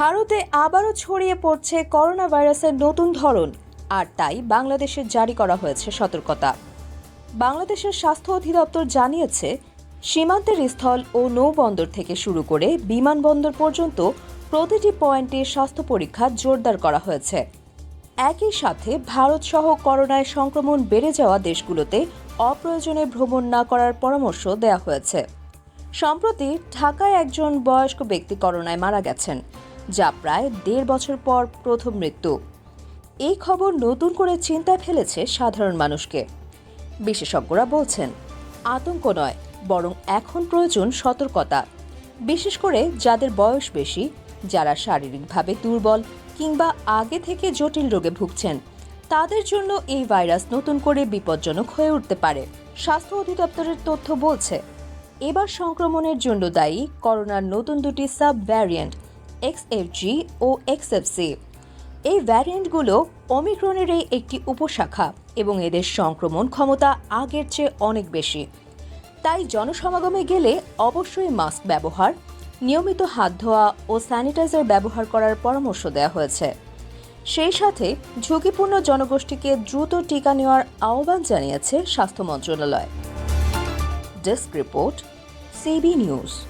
ভারতে আবারও ছড়িয়ে পড়ছে করোনা ভাইরাসের নতুন ধরন, আর তাই বাংলাদেশে জারি করা হয়েছে সতর্কতা। বাংলাদেশের স্বাস্থ্য অধিদপ্তর জানিয়েছে, সীমান্তের স্থল ও নৌবন্দর থেকে শুরু করে বিমানবন্দর পর্যন্ত প্রতিটি পয়েন্টে স্বাস্থ্য পরীক্ষা জোরদার করা হয়েছে। একই সাথে ভারত সহ করোনায় সংক্রমণ বেড়ে যাওয়া দেশগুলোতে অপ্রয়োজনে ভ্রমণ না করার পরামর্শ দেওয়া হয়েছে। সম্প্রতি ঢাকায় একজন বয়স্ক ব্যক্তি করোনায় মারা গেছেন। যা প্রায় দেড় বছর পর প্রথম মৃত্যু। এই খবর নতুন করে চিন্তায় ফেলেছে সাধারণ মানুষকে। বিশেষজ্ঞরা বলছেন, আতঙ্ক নয়, বরং এখন প্রয়োজন সতর্কতা। বিশেষ করে যাদের বয়স বেশি, যারা শারীরিকভাবে দুর্বল কিংবা আগে থেকে জটিল রোগে ভুগছেন, তাদের জন্য এই ভাইরাস নতুন করে বিপজ্জনক হয়ে উঠতে পারে। স্বাস্থ্য অধিদপ্তরের তথ্য বলছে, এবার সংক্রমণের জন্য দায়ী করোনার নতুন দুটি সাব ভ্যারিয়েন্ট এক্সএফজি ও এক্সএফসি এই ভ্যারিয়েন্টগুলো অমিক্রনেরই একটি উপশাখা এবং এদের সংক্রমণ ক্ষমতা আগের চেয়ে অনেক বেশি। তাই জনসমাগমে গেলে অবশ্যই মাস্ক ব্যবহার, নিয়মিত হাত ধোয়া ও স্যানিটাইজার ব্যবহার করার পরামর্শ দেওয়া হয়েছে। সেই সাথে ঝুঁকিপূর্ণ জনগোষ্ঠীকে দ্রুত টিকা নেওয়ার আহ্বান জানিয়েছে স্বাস্থ্য মন্ত্রণালয়। Desk report CB news